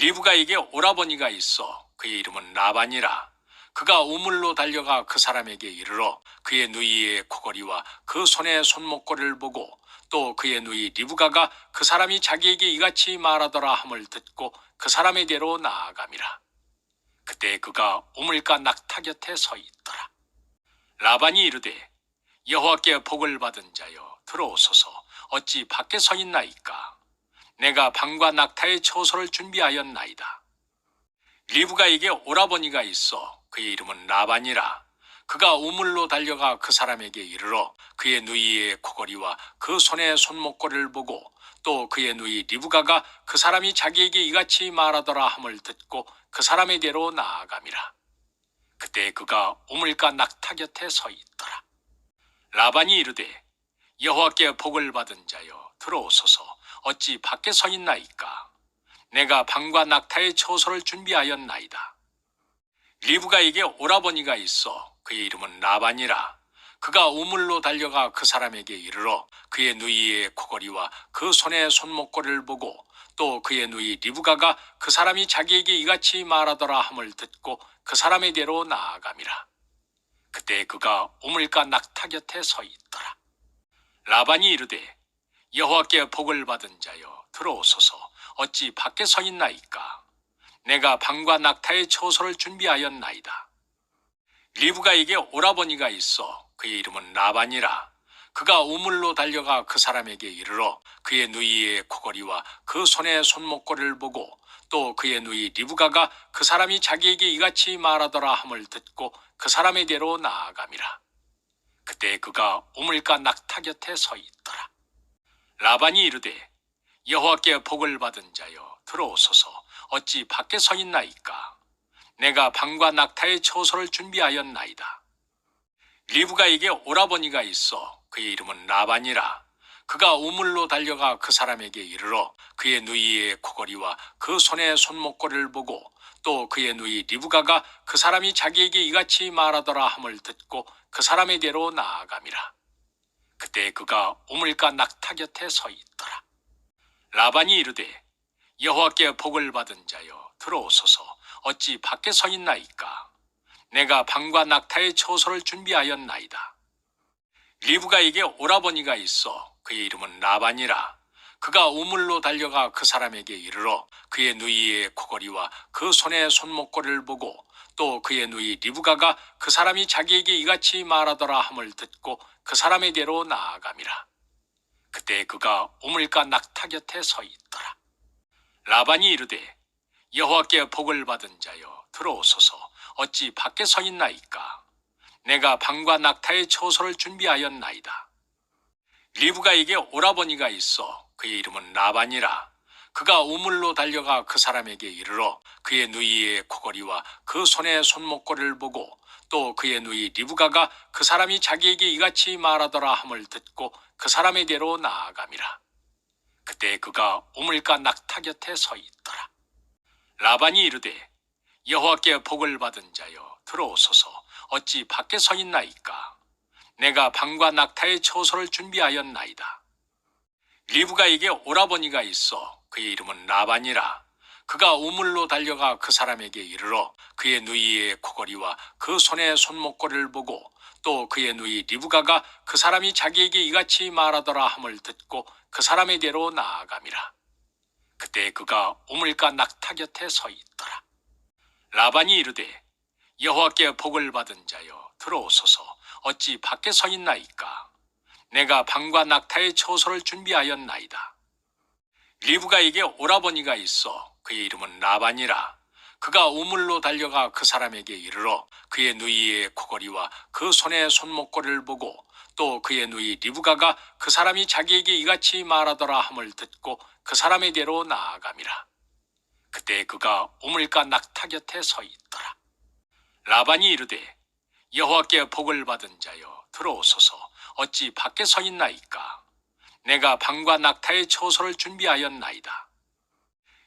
리브가에게 오라버니가 있어. 그의 이름은 라반이라. 그가 우물로 달려가 그 사람에게 이르러 그의 누이의 코걸이와 그 손의 손목걸이를 보고 또 그의 누이 리브가가 그 사람이 자기에게 이같이 말하더라 함을 듣고 그 사람에게로 나아감이라. 그때 그가 우물가 낙타 곁에 서 있더라. 라반이 이르되 여호와께 복을 받은 자여 들어오소서. 어찌 밖에 서 있나이까 내가 방과 낙타의 처소를 준비하였나이다. 리브가에게 오라버니가 있어 그의 이름은 라반이라. 그가 우물로 달려가 그 사람에게 이르러 그의 누이의 코걸이와 그 손의 손목걸이를 보고 또 그의 누이 리브가가 그 사람이 자기에게 이같이 말하더라 함을 듣고 그 사람에게로 나아감이라. 그때 그가 우물가 낙타 곁에 서 있더라. 라반이 이르되 여호와께 복을 받은 자여 들어오소서 어찌 밖에 서 있나이까? 내가 방과 낙타의 처소를 준비하였나이다. 리브가에게 오라버니가 있어 그의 이름은 라반이라. 그가 우물로 달려가 그 사람에게 이르러 그의 누이의 코걸이와 그 손의 손목걸이를 보고 또 그의 누이 리브가가 그 사람이 자기에게 이같이 말하더라 함을 듣고 그 사람에게로 나아감이라. 그때 그가 우물가 낙타 곁에 서 있더라. 라반이 이르되 여호와께 복을 받은 자여 들어오소서. 어찌 밖에 서 있나이까? 내가 방과 낙타의 처소를 준비하였나이다. 리브가에게 오라버니가 있어 그의 이름은 라반이라. 그가 우물로 달려가 그 사람에게 이르러 그의 누이의 코걸이와 그 손의 손목걸이를 보고 또 그의 누이 리브가가 그 사람이 자기에게 이같이 말하더라 함을 듣고 그 사람에게로 나아감이라. 그때 그가 우물가 낙타 곁에 서 있더라 라반이 이르되 여호와께 복을 받은 자여 들어오소서. 어찌 밖에 서 있나이까? 내가 방과 낙타의 처소를 준비하였나이다. 리브가에게 오라버니가 있어 그의 이름은 라반이라. 그가 우물로 달려가 그 사람에게 이르러 그의 누이의 코걸이와 그 손의 손목걸이를 보고 또 그의 누이 리브가가 그 사람이 자기에게 이같이 말하더라 함을 듣고 그 사람에게로 나아감이라 그때 그가 우물가 낙타 곁에 서 있더라. 라반이 이르되 여호와께 복을 받은 자여 들어오소서. 어찌 밖에 서 있나이까? 내가 방과 낙타의 처소를 준비하였나이다. 리브가에게 오라버니가 있어 그의 이름은 라반이라. 그가 우물로 달려가 그 사람에게 이르러 그의 누이의 코걸이와 그 손의 손목걸이를 보고 또 그의 누이 리브가가 그 사람이 자기에게 이같이 말하더라 함을 듣고 그 사람에게로 나아감이라. 그때 그가 우물가 낙타 곁에 서 있더라. 라반이 이르되 여호와께 복을 받은 자여 들어오소서. 어찌 밖에 서 있나이까? 내가 방과 낙타의 처소를 준비하였나이다. 리브가에게 오라버니가 있어 그의 이름은 라반이라 그가 우물로 달려가 그 사람에게 이르러 그의 누이의 코걸이와 그 손의 손목걸이를 보고 또 그의 누이 리브가가 그 사람이 자기에게 이같이 말하더라 함을 듣고 그 사람에게로 나아감이라. 그때 그가 우물가 낙타 곁에 서 있더라. 라반이 이르되 여호와께 복을 받은 자여 들어오소서. 어찌 밖에 서 있나이까? 내가 방과 낙타의 처소를 준비하였나이다. 리브가에게 오라버니가 있어 그의 이름은 라반이라. 그가 우물로 달려가 그 사람에게 이르러 그의 누이의 코걸이와 그 손의 손목걸이를 보고 또 그의 누이 리브가가 그 사람이 자기에게 이같이 말하더라 함을 듣고 그 사람에게로 나아감이라. 그때 그가 우물가 낙타 곁에 서 있더라. 라반이 이르되 여호와께 복을 받은 자여 들어오소서. 어찌 밖에 서 있나이까? 내가 방과 낙타의 처소를 준비하였나이다 리브가에게 오라버니가 있어 그의 이름은 라반이라. 그가 우물로 달려가 그 사람에게 이르러 그의 누이의 코걸이와 그 손의 손목걸이를 보고 또 그의 누이 리브가가 그 사람이 자기에게 이같이 말하더라 함을 듣고 그 사람에게로 나아감이라. 그때 그가 우물가 낙타 곁에 서 있더라. 라반이 이르되 여호와께 복을 받은 자여 들어오소서. 어찌 밖에 서 있나이까 내가 방과 낙타의 처소를 준비하였나이다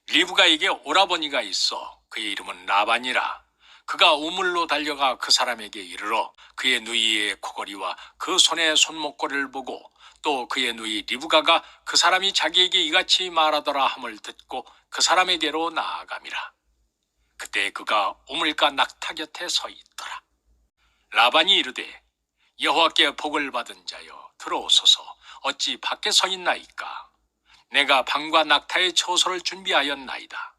리브가에게 오라버니가 있어 그의 이름은 라반이라 그가 우물로 달려가 그 사람에게 이르러 그의 누이의 코걸이와 그 손의 손목걸이를 보고 또 그의 누이 리브가가 그 사람이 자기에게 이같이 말하더라 함을 듣고 그 사람에게로 나아감이라. 그때 그가 우물가 낙타 곁에 서 있더라. 라반이 이르되 여호와께 복을 받은 자여 들어오소서 어찌 밖에 서 있나이까 내가 방과 낙타의 처소를 준비하였나이다.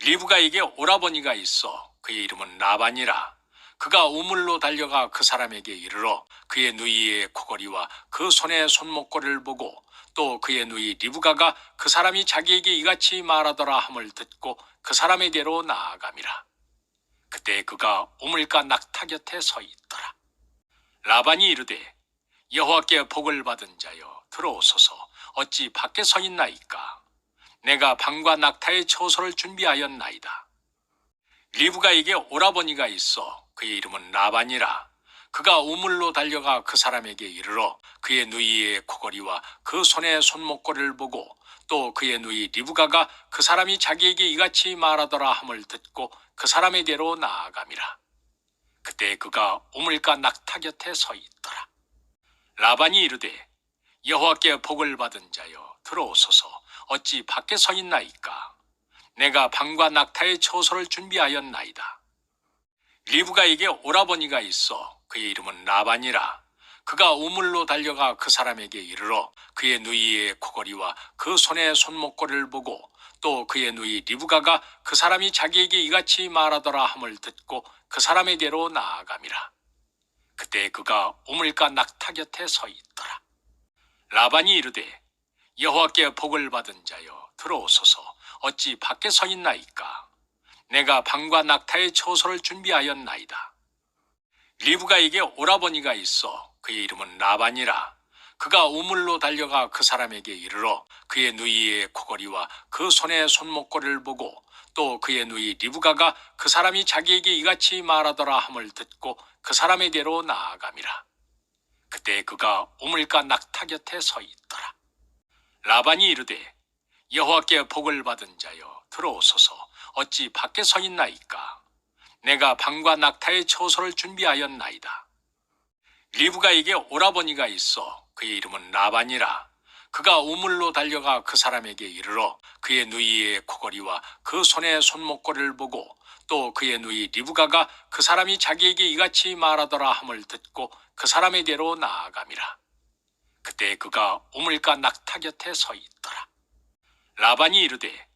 리브가에게 오라버니가 있어 그의 이름은 라반이라 그가 우물로 달려가 그 사람에게 이르러 그의 누이의 코걸이와 그 손의 손목걸이를 보고 또 그의 누이 리브가가 그 사람이 자기에게 이같이 말하더라 함을 듣고 그 사람에게로 나아감이라. 그때 그가 우물가 낙타 곁에 서 있더라. 라반이 이르되 여호와께 복을 받은 자여 들어오소서 어찌 밖에 서 있나이까 내가 방과 낙타의 처소를 준비하였나이다. 리브가에게 오라버니가 있어 그의 이름은 라반이라 그가 우물로 달려가 그 사람에게 이르러 그의 누이의 코걸이와 그 손의 손목걸이를 보고 또 그의 누이 리브가가 그 사람이 자기에게 이같이 말하더라 함을 듣고 그 사람에게로 나아감이라. 그때 그가 우물가 낙타 곁에 서 있더라. 라반이 이르되 여호와께 복을 받은 자여 들어오소서 어찌 밖에 서 있나이까 내가 방과 낙타의 처소를 준비하였나이다. 리브가에게 오라버니가 있어 그의 이름은 라반이라 그가 우물로 달려가 그 사람에게 이르러 그의 누이의 코걸이와 그 손의 손목걸이를 보고 또 그의 누이 리브가가 그 사람이 자기에게 이같이 말하더라 함을 듣고 그 사람에게로 나아감이라. 그때 그가 우물가 낙타 곁에 서 있더라. 라반이 이르되 여호와께 복을 받은 자여 들어오소서 어찌 밖에 서 있나이까 내가 방과 낙타의 처소를 준비하였나이다. 리브가에게 오라버니가 있어 그의 이름은 라반이라 그가 우물로 달려가 그 사람에게 이르러 그의 누이의 코걸이와 그 손의 손목걸이를 보고 또 그의 누이 리브가가 그 사람이 자기에게 이같이 말하더라 함을 듣고 그 사람에게로 나아감이라. 그때 그가 우물가 낙타 곁에 서 있더라. 라반이 이르되 여호와께 복을 받은 자여 들어오소서 어찌 밖에 서 있나이까 내가 방과 낙타의 처소를 준비하였나이다. 리브가에게 오라버니가 있어 그의 이름은 라반이라 그가 우물로 달려가 그 사람에게 이르러 그의 누이의 코걸이와 그 손의 손목걸이를 보고 또 그의 누이 리브가가 그 사람이 자기에게 이같이 말하더라 함을 듣고 그 사람에게로 나아감이라. 그때 그가 우물가 낙타 곁에 서 있더라. 라반이 이르되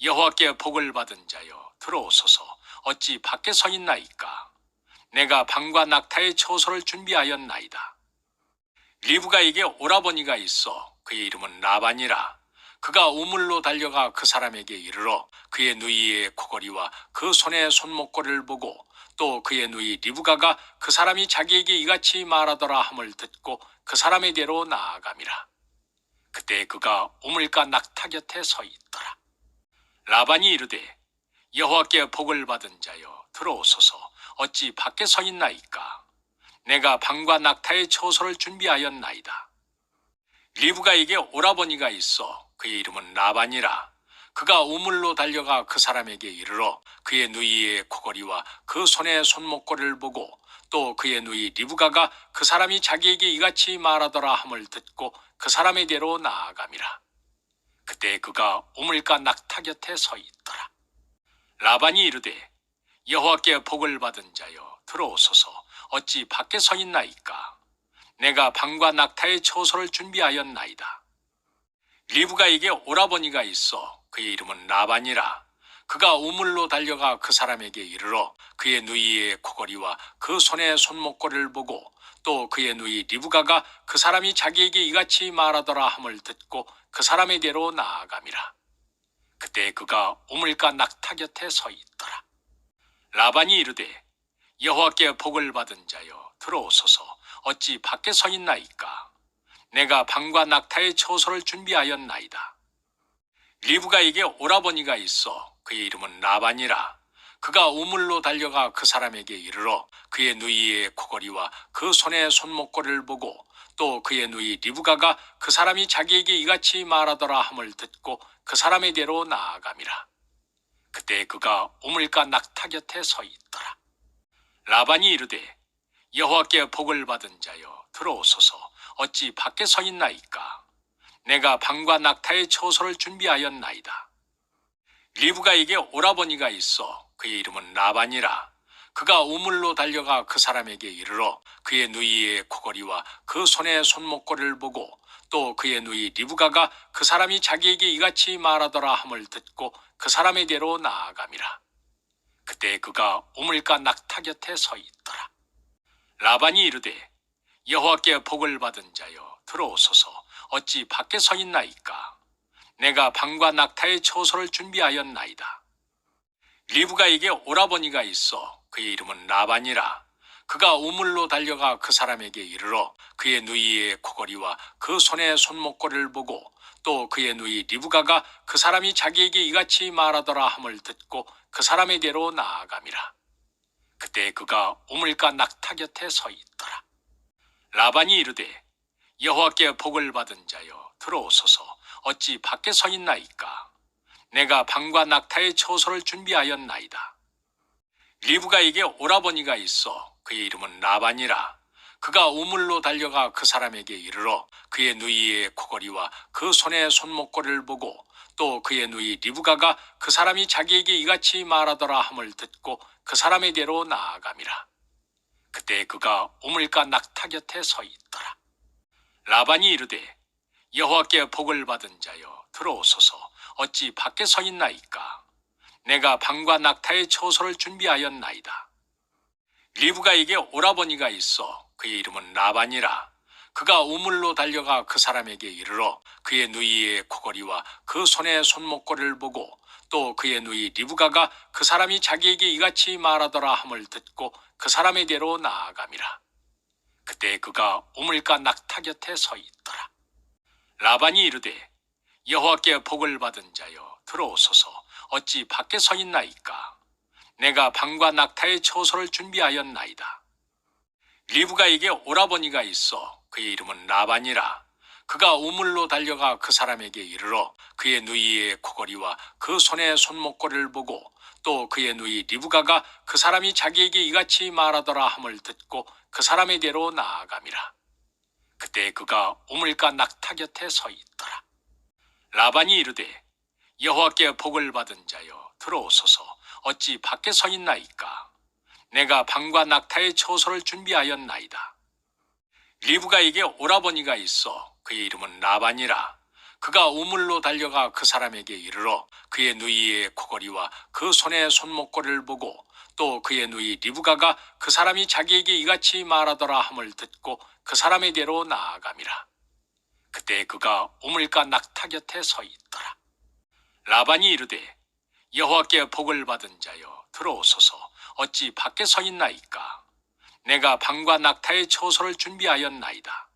여호와께 복을 받은 자여 들어오소서 어찌 밖에 서 있나이까 내가 방과 낙타의 처소를 준비하였나이다. 리브가에게 오라버니가 있어 그의 이름은 라반이라 그가 우물로 달려가 그 사람에게 이르러 그의 누이의 코걸이와 그 손의 손목걸이를 보고 또 그의 누이 리브가가 그 사람이 자기에게 이같이 말하더라 함을 듣고 그 사람에게로 나아감이라. 그때 그가 우물가 낙타 곁에 서 있더라. 라반이 이르되 여호와께 복을 받은 자여 들어오소서 어찌 밖에 서 있나이까 내가 방과 낙타의 처소를 준비하였나이다. 리브가에게 오라버니가 있어 그의 이름은 라반이라 그가 우물로 달려가 그 사람에게 이르러 그의 누이의 코걸이와 그 손의 손목걸이를 보고 또 그의 누이 리브가가 그 사람이 자기에게 이같이 말하더라 함을 듣고 그 사람에게로 나아감이라. 그때 그가 우물가 낙타 곁에 서 있더라. 라반이 이르되 여호와께 복을 받은 자여 들어오소서 어찌 밖에 서 있나이까 내가 방과 낙타의 처소를 준비하였나이다. 리브가에게 오라버니가 있어 그의 이름은 라반이라 그가 우물로 달려가 그 사람에게 이르러 그의 누이의 코걸이와 그 손의 손목걸이를 보고 또 그의 누이 리브가가 그 사람이 자기에게 이같이 말하더라 함을 듣고 그 사람에게로 나아감이라. 그때 그가 우물가 낙타 곁에 서 있더라. 라반이 이르되 여호와께 복을 받은 자여 들어오소서 어찌 밖에 서 있나이까 내가 방과 낙타의 처소를 준비하였나이다. 리브가에게 오라버니가 있어 그의 이름은 라반이라 그가 우물로 달려가 그 사람에게 이르러 그의 누이의 코걸이와 그 손의 손목걸이를 보고 또 그의 누이 리브가가 그 사람이 자기에게 이같이 말하더라 함을 듣고 그 사람에게로 나아감이라. 그때 그가 우물가 낙타 곁에 서 있더라. 라반이 이르되 여호와께 복을 받은 자여 들어오소서 어찌 밖에 서 있나이까 내가 방과 낙타의 처소를 준비하였나이다. 리브가에게 오라버니가 있어 그의 이름은 라반이라 그가 우물로 달려가 그 사람에게 이르러 그의 누이의 코걸이와 그 손의 손목걸이를 보고 또 그의 누이 리브가가 그 사람이 자기에게 이같이 말하더라 함을 듣고 그 사람에게로 나아감이라. 그때 그가 우물가 낙타 곁에 서 있더라. 라반이 이르되 여호와께 복을 받은 자여 들어오소서 어찌 밖에 서 있나이까 내가 방과 낙타의 처소를 준비하였나이다. 리브가에게 오라버니가 있어 그의 이름은 라반이라 그가 우물로 달려가 그 사람에게 이르러 그의 누이의 코걸이와 그 손의 손목걸이를 보고 또 그의 누이 리브가가 그 사람이 자기에게 이같이 말하더라 함을 듣고 그 사람에게로 나아감이라. 그때 그가 우물가 낙타 곁에 서 있더라. 라반이 이르되 여호와께 복을 받은 자여 들어오소서 어찌 밖에 서 있나이까 내가 방과 낙타의 처소를 준비하였나이다. 리브가에게 오라버니가 있어 그의 이름은 라반이라 그가 우물로 달려가 그 사람에게 이르러 그의 누이의 코걸이와 그 손의 손목걸이를 보고 또 그의 누이 리브가가 그 사람이 자기에게 이같이 말하더라 함을 듣고 그 사람에게로 나아감이라. 그때 그가 우물가 낙타 곁에 서 있더라. 라반이 이르되 여호와께 복을 받은 자여 들어오소서 어찌 밖에 서 있나이까 내가 방과 낙타의 처소를 준비하였나이다. 리브가에게 오라버니가 있어 그의 이름은 라반이라 그가 우물로 달려가 그 사람에게 이르러 그의 누이의 코걸이와 그 손의 손목걸이를 보고 또 그의 누이 리브가가 그 사람이 자기에게 이같이 말하더라 함을 듣고 그 사람에게로 나아감이라. 그때 그가 우물가 낙타 곁에 서 있더라. 라반이 이르되 여호와께 복을 받은 자여 들어오소서 어찌 밖에 서 있나이까 내가 방과 낙타의 처소를 준비하였나이다. 리브가에게 오라버니가 있어 그의 이름은 라반이라 그가 우물로 달려가 그 사람에게 이르러 그의 누이의 코걸이와 그 손의 손목걸이를 보고 또 그의 누이 리브가가 그 사람이 자기에게 이같이 말하더라 함을 듣고 그 사람에게로 나아감이라. 그때 그가 우물가 낙타 곁에 서 있더라. 라반이 이르되 여호와께 복을 받은 자여 들어오소서 어찌 밖에 서 있나이까 내가 방과 낙타의 처소를 준비하였나이다. 리브가에게 오라버니가 있어 그의 이름은 라반이라 그가 우물로 달려가 그 사람에게 이르러 그의 누이의 코걸이와 그 손의 손목걸이를 보고 또 그의 누이 리브가가 그 사람이 자기에게 이같이 말하더라 함을 듣고 그 사람에게로 나아감이라. 그때 그가 우물가 낙타 곁에 서 있더라. 라반이 이르되 여호와께 복을 받은 자여 들어오소서 어찌 밖에 서 있나이까 내가 방과 낙타의 처소를 준비하였나이다.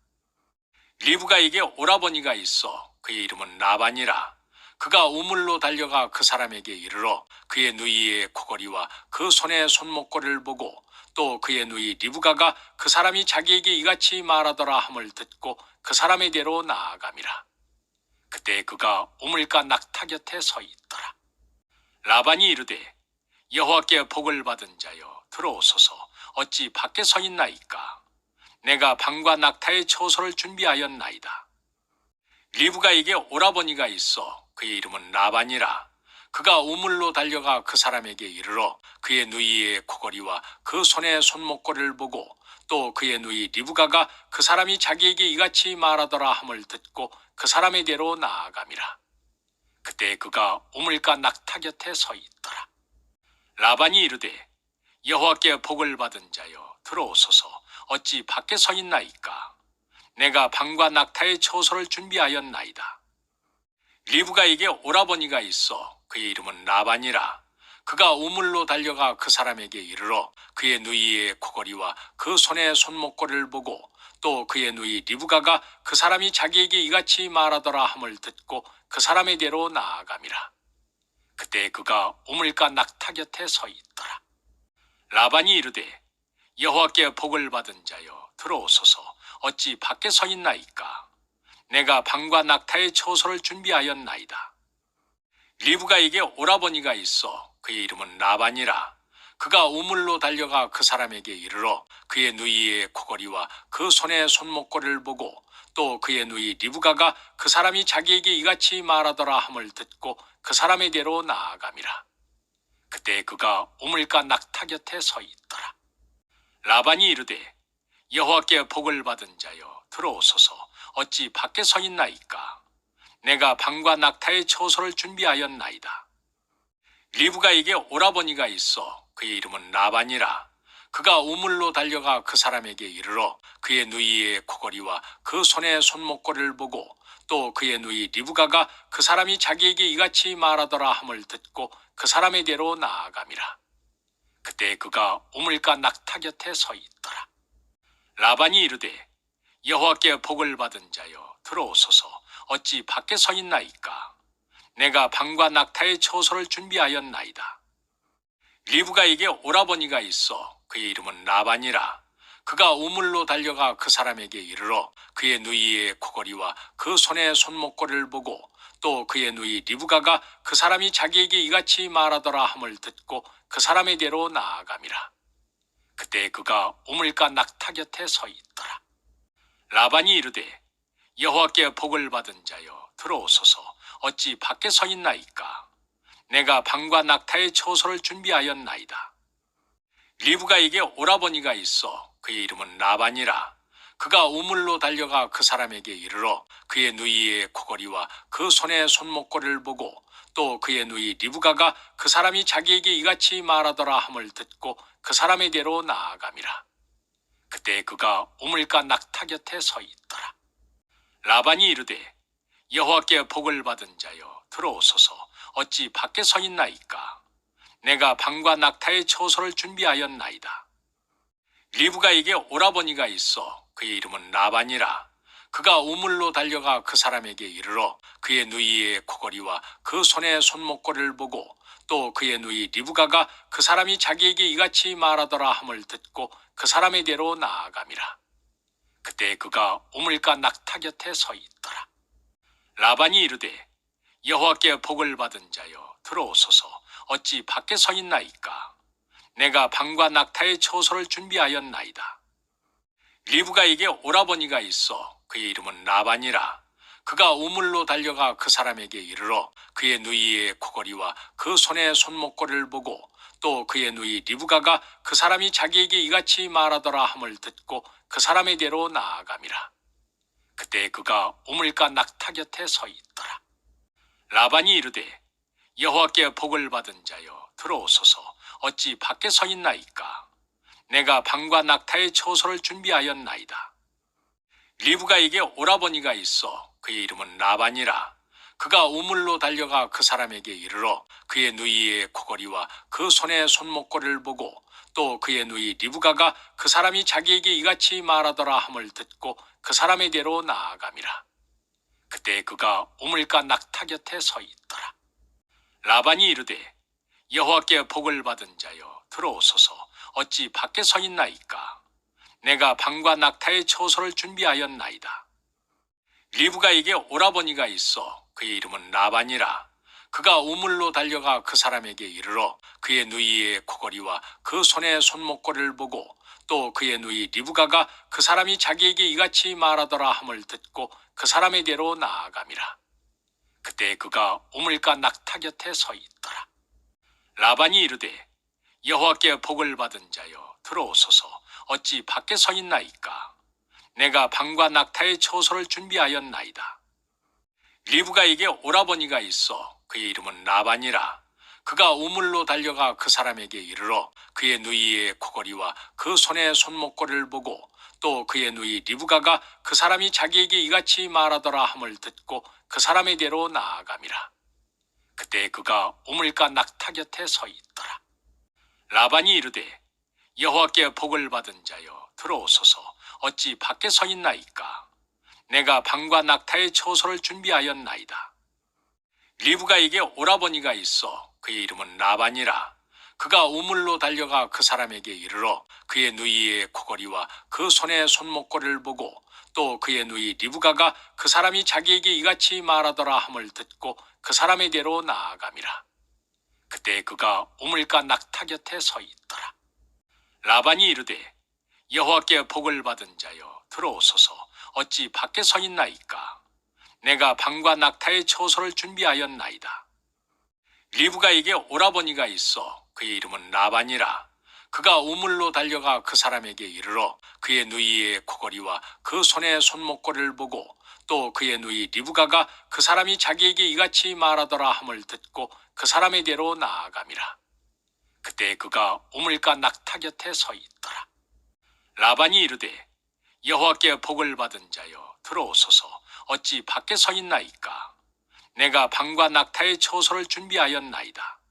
리브가에게 오라버니가 있어 그의 이름은 라반이라 그가 우물로 달려가 그 사람에게 이르러 그의 누이의 코걸이와 그 손의 손목걸이를 보고 또 그의 누이 리브가가 그 사람이 자기에게 이같이 말하더라 함을 듣고 그 사람에게로 나아감이라. 그때 그가 우물가 낙타 곁에 서 있더라. 라반이 이르되 여호와께 복을 받은 자여 들어오소서 어찌 밖에 서 있나이까 내가 방과 낙타의 처소를 준비하였나이다. 리브가에게 오라버니가 있어 그의 이름은 라반이라 그가 우물로 달려가 그 사람에게 이르러 그의 누이의 코걸이와 그 손의 손목걸이를 보고 또 그의 누이 리브가가 그 사람이 자기에게 이같이 말하더라 함을 듣고 그 사람에게로 나아감이라. 그때 그가 우물가 낙타 곁에 서 있더라. 라반이 이르되 여호와께 복을 받은 자여 들어오소서 어찌 밖에 서 있나이까 내가 방과 낙타의 처소를 준비하였나이다. 리브가에게 오라버니가 있어 그의 이름은 라반이라 그가 우물로 달려가 그 사람에게 이르러 그의 누이의 코걸이와 그 손의 손목걸이를 보고 또 그의 누이 리브가가 그 사람이 자기에게 이같이 말하더라 함을 듣고 그 사람에게로 나아감이라. 그때 그가 우물가 낙타 곁에 서 있더라. 라반이 이르되 여호와께 복을 받은 자여 들어오소서. 어찌 밖에 서 있나이까? 내가 방과 낙타의 처소를 준비하였나이다. 리브가에게 오라버니가 있어 그의 이름은 라반이라. 그가 우물로 달려가 그 사람에게 이르러 그의 누이의 코걸이와 그 손의 손목걸이를 보고 또 그의 누이 리브가가 그 사람이 자기에게 이같이 말하더라 함을 듣고 그 사람에게로 나아감이라 그때 그가 우물가 낙타 곁에 서 있더라. 라반이 이르되 여호와께 복을 받은 자여 들어오소서. 어찌 밖에 서 있나이까? 내가 방과 낙타의 처소를 준비하였나이다. 리브가에게 오라버니가 있어 그의 이름은 라반이라. 그가 우물로 달려가 그 사람에게 이르러 그의 누이의 코걸이와 그 손의 손목걸이를 보고 또 그의 누이 리브가가 그 사람이 자기에게 이같이 말하더라 함을 듣고 그 사람에게로 나아감이라. 그때 그가 우물가 낙타 곁에 서 있더라. 라반이 이르되 여호와께 복을 받은 자여 들어오소서. 어찌 밖에 서 있나이까? 내가 방과 낙타의 처소를 준비하였나이다. 리브가에게 오라버니가 있어 그의 이름은 라반이라 그가 우물로 달려가 그 사람에게 이르러 그의 누이의 코걸이와 그 손의 손목걸이를 보고 또 그의 누이 리브가가 그 사람이 자기에게 이같이 말하더라 함을 듣고 그 사람에게로 나아감이라. 그때 그가 우물가 낙타 곁에 서 있더라. 라반이 이르되 여호와께 복을 받은 자여 들어오소서. 어찌 밖에 서 있나이까? 내가 방과 낙타의 처소를 준비하였나이다. 리브가에게 오라버니가 있어 그의 이름은 라반이라. 그가 우물로 달려가 그 사람에게 이르러 그의 누이의 코걸이와 그 손의 손목걸이를 보고 또 그의 누이 리브가가 그 사람이 자기에게 이같이 말하더라 함을 듣고 그 사람에게로 나아감이라. 그때 그가 우물가 낙타 곁에 서 있더라. 라반이 이르되 여호와께 복을 받은 자여 들어오소서. 어찌 밖에 서 있나이까? 내가 방과 낙타의 처소를 준비하였나이다 리브가에게 오라버니가 있어 그의 이름은 라반이라. 그가 우물로 달려가 그 사람에게 이르러 그의 누이의 코걸이와 그 손의 손목걸이를 보고 또 그의 누이 리브가가 그 사람이 자기에게 이같이 말하더라 함을 듣고 그 사람에게로 나아감이라. 그때 그가 우물가 낙타 곁에 서 있더라. 라반이 이르되 여호와께 복을 받은 자여 들어오소서. 어찌 밖에 서 있나이까 내가 방과 낙타의 처소를 준비하였나이다. 리브가에게 오라버니가 있어 그의 이름은 라반이라. 그가 우물로 달려가 그 사람에게 이르러 그의 누이의 코걸이와 그 손의 손목걸이를 보고 또 그의 누이 리브가가 그 사람이 자기에게 이같이 말하더라 함을 듣고 그 사람에게로 나아감이라. 그때 그가 우물가 낙타 곁에 서 있더라. 라반이 이르되 여호와께 복을 받은 자여 들어오소서 어찌 밖에 서 있나이까? 내가 방과 낙타의 처소를 준비하였나이다. 리브가에게 오라버니가 있어 그의 이름은 라반이라. 그가 우물로 달려가 그 사람에게 이르러 그의 누이의 코걸이와 그 손의 손목걸이를 보고 또 그의 누이 리브가가 그 사람이 자기에게 이같이 말하더라 함을 듣고 그 사람에게로 나아감이라. 그때 그가 우물가 낙타 곁에 서 있더라. 라반이 이르되 여호와께 복을 받은 자여 들어오소서. 어찌 밖에 서 있나이까? 내가 방과 낙타의 처소를 준비하였나이다. 리브가에게 오라버니가 있어 그의 이름은 라반이라. 그가 우물로 달려가 그 사람에게 이르러 그의 누이의 코걸이와 그 손의 손목걸이를 보고 또 그의 누이 리브가가 그 사람이 자기에게 이같이 말하더라 함을 듣고 그 사람에게로 나아감이라. 그때 그가 우물가 낙타 곁에 서 있더라 라반이 이르되 여호와께 복을 받은 자여 들어오소서. 어찌 밖에 서 있나이까? 내가 방과 낙타의 처소를 준비하였나이다. 리브가에게 오라버니가 있어 그의 이름은 라반이라. 그가 우물로 달려가 그 사람에게 이르러 그의 누이의 코걸이와 그 손의 손목걸이를 보고 또 그의 누이 리브가가 그 사람이 자기에게 이같이 말하더라 함을 듣고 그 사람에게로 나아감이라 그때 그가 우물가 낙타 곁에 서 있더라. 라반이 이르되 여호와께 복을 받은 자여 들어오소서. 어찌 밖에 서 있나이까? 내가 방과 낙타의 처소를 준비하였나이다. 리브가에게 오라버니가 있어 그의 이름은 라반이라. 그가 우물로 달려가 그 사람에게 이르러 그의 누이의 코걸이와 그 손의 손목걸이를 보고 또 그의 누이 리브가가 그 사람이 자기에게 이같이 말하더라 함을 듣고 그 사람에게로 나아감이라 그때 그가 우물가 낙타 곁에 서 있더라. 라반이 이르되 여호와께 복을 받은 자여 들어오소서 어찌 밖에 서 있나이까 내가 방과 낙타의 처소를 준비하였나이다. 리브가에게 오라버니가 있어 그의 이름은 라반이라 그가 우물로 달려가 그 사람에게 이르러 그의 누이의 코걸이와 그 손의 손목걸이를 보고 또 그의 누이 리브가가 그 사람이 자기에게 이같이 말하더라 함을 듣고 그 사람의 대로 나아감이라. 그때 그가 우물가 낙타 곁에 서 있더라. 라반이 이르되 여호와께 복을 받은 자여 들어오소서 어찌 밖에 서 있나이까 내가 방과 낙타의 처소를 준비하였나이다.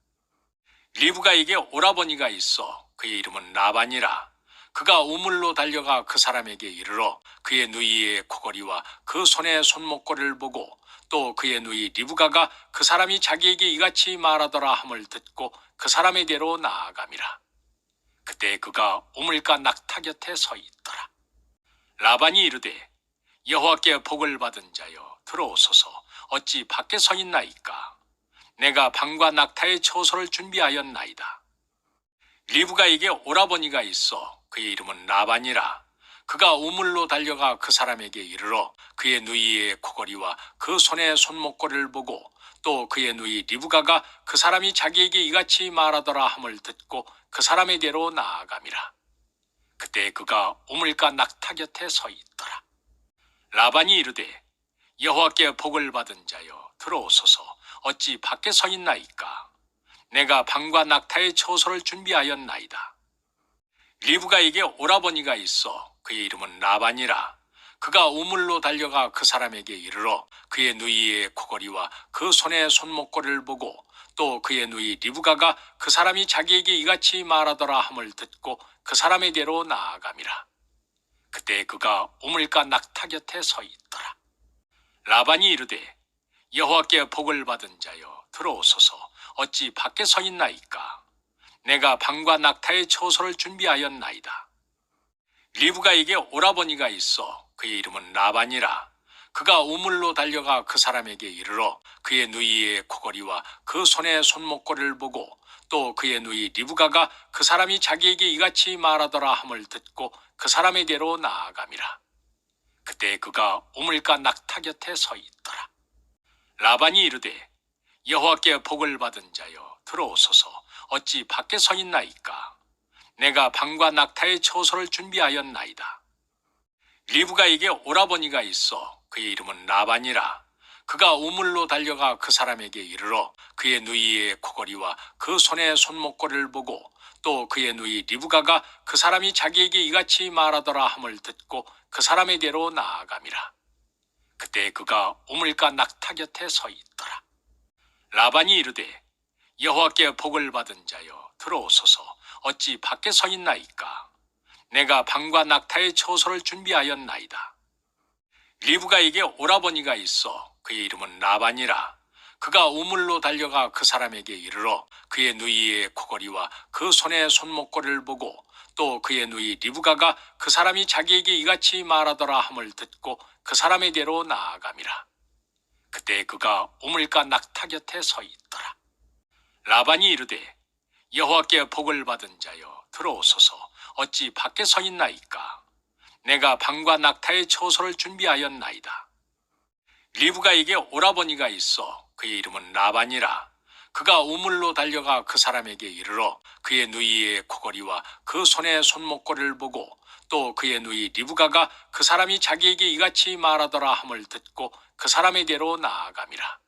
리브가에게 오라버니가 있어 그의 이름은 라반이라 그가 우물로 달려가 그 사람에게 이르러 그의 누이의 코걸이와 그 손의 손목걸이를 보고 또 그의 누이 리브가가 그 사람이 자기에게 이같이 말하더라 함을 듣고 그 사람의 대로 나아감이라. 그때 그가 우물가 낙타 곁에 서 있더라. 라반이 이르되 여호와께 복을 받은 자여 들어오소서 어찌 밖에 서 있나이까 내가 방과 낙타의 처소를 준비하였나이다. 리브가에게 오라버니가 있어 그의 이름은 라반이라 그가 우물로 달려가 그 사람에게 이르러 그의 누이의 코걸이와 그 손의 손목걸이를 보고 또 그의 누이 리브가가 그 사람이 자기에게 이같이 말하더라 함을 듣고 그 사람의 대로 나아감이라. 그때 그가 우물가 낙타 곁에 서 있더라. 라반이 이르되 여호와께 복을 받은 자여 들어오소서 어찌 밖에 서 있나이까 내가 방과 낙타의 처소를 준비하였나이다. 리브가에게 오라버니가 있어 그의 이름은 라반이라 그가 우물로 달려가 그 사람에게 이르러 그의 누이의 코걸이와 그 손의 손목걸이를 보고 또 그의 누이 리브가가 그 사람이 자기에게 이같이 말하더라 함을 듣고 그 사람의 대로 나아감이라. 그때 그가 우물가 낙타 곁에 서 있더라. 라반이 이르되 여호와께 복을 받은 자여 들어오소서 어찌 밖에 서 있나이까 내가 방과 낙타의 처소를 준비하였나이다. 리브가에게 오라버니가 있어 그의 이름은 라반이라 그가 우물로 달려가 그 사람에게 이르러 그의 누이의 코걸이와 그 손의 손목걸이를 보고 또 그의 누이 리브가가 그 사람이 자기에게 이같이 말하더라 함을 듣고 그 사람의 대로 나아감이라. 그때 그가 우물가 낙타 곁에 서 있더라. 라반이 이르되 여호와께 복을 받은 자여 들어오소서 어찌 밖에 서 있나이까 내가 방과 낙타의 처소를 준비하였나이다. 리브가에게 오라버니가 있어 그의 이름은 라반이라 그가 우물로 달려가 그 사람에게 이르러 그의 누이의 코걸이와 그 손의 손목걸이를 보고 또 그의 누이 리브가가 그 사람이 자기에게 이같이 말하더라 함을 듣고 그 사람의 대로 나아감이라. 그때 그가 우물가 낙타 곁에 서 있더라. 라반이 이르되 여호와께 복을 받은 자여 들어오소서 어찌 밖에 서 있나이까 내가 방과 낙타의 처소를 준비하였나이다. 리브가에게 오라버니가 있어 그의 이름은 라반이라 그가 우물로 달려가 그 사람에게 이르러 그의 누이의 코걸이와 그 손의 손목걸이를 보고 또 그의 누이 리브가가 그 사람이 자기에게 이같이 말하더라 함을 듣고 그 사람의 대로 나아감이라. 그때 그가 우물가 낙타 곁에 서 있더라. 라반이 이르되 여호와께 복을 받은 자여 들어오소서 어찌 밖에 서 있나이까 내가 방과 낙타의 처소를 준비하였나이다. 리브가에게 오라버니가 있어 그의 이름은 라반이라 그가 우물로 달려가 그 사람에게 이르러 그의 누이의 코걸이와 그 손의 손목걸이를 보고 또 그의 누이 리브가가 그 사람이 자기에게 이같이 말하더라 함을 듣고 그 사람의 대로 나아감이라.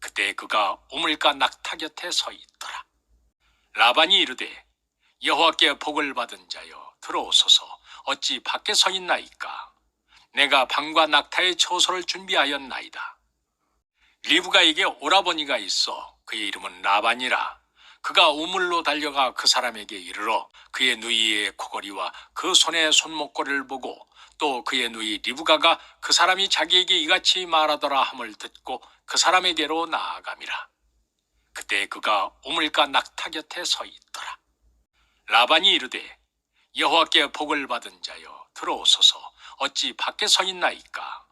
그때 그가 우물가 낙타 곁에 서 있더라. 라반이 이르되 여호와께 복을 받은 자여 들어오소서 어찌 밖에 서 있나이까 내가 방과 낙타의 처소를 준비하였나이다. 리브가에게 오라버니가 있어 그의 이름은 라반이라 그가 우물로 달려가 그 사람에게 이르러 그의 누이의 코걸이와 그 손의 손목걸이를 보고 또 그의 누이 리브가가 그 사람이 자기에게 이같이 말하더라 함을 듣고 그 사람의 대로 나아감이라. 그때 그가 우물가 낙타 곁에 서 있더라. 라반이 이르되 여호와께 복을 받은 자여 들어오소서 어찌 밖에 서 있나이까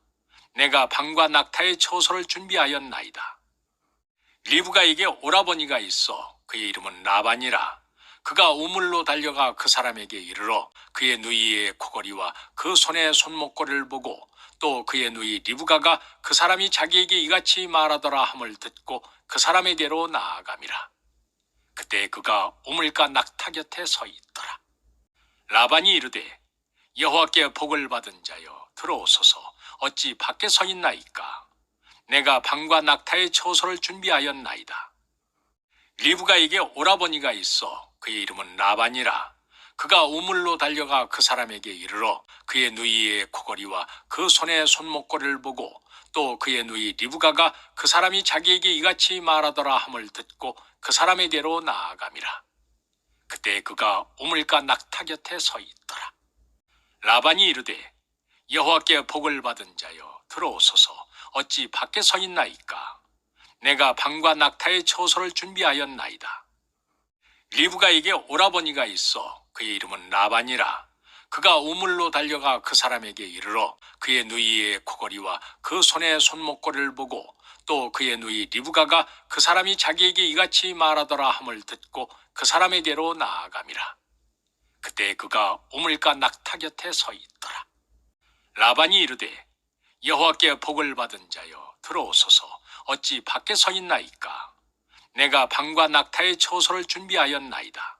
내가 방과 낙타의 처소를 준비하였나이다. 리브가에게 오라버니가 있어 그의 이름은 라반이라. 그가 우물로 달려가 그 사람에게 이르러 그의 누이의 코걸이와 그 손의 손목걸이를 보고 또 그의 누이 리브가가 그 사람이 자기에게 이같이 말하더라 함을 듣고 그 사람에게로 나아감이라. 그때 그가 우물가 낙타 곁에 서 있더라. 라반이 이르되 여호와께 복을 받은 자여 들어오소서. 어찌 밖에 서 있나이까 내가 방과 낙타의 처소를 준비하였나이다. 리브가에게 오라버니가 있어 그의 이름은 라반이라. 그가 우물로 달려가 그 사람에게 이르러 그의 누이의 코걸이와 그 손의 손목걸이를 보고 또 그의 누이 리브가가 그 사람이 자기에게 이같이 말하더라 함을 듣고 그 사람에게로 나아감이라. 그때 그가 우물가 낙타 곁에 서 있더라. 라반이 이르되 여호와께 복을 받은 자여 들어오소서 어찌 밖에 서 있나이까? 내가 방과 낙타의 처소를 준비하였나이다. 리브가에게 오라버니가 있어 그의 이름은 라반이라. 그가 우물로 달려가 그 사람에게 이르러 그의 누이의 코걸이와 그 손의 손목걸이를 보고 또 그의 누이 리브가가 그 사람이 자기에게 이같이 말하더라 함을 듣고 그 사람에게로 나아감이라. 그때 그가 우물가 낙타 곁에 서 있더라. 라반이 이르되 여호와께 복을 받은 자여 들어오소서. 어찌 밖에 서 있나이까? 내가 방과 낙타의 처소를 준비하였나이다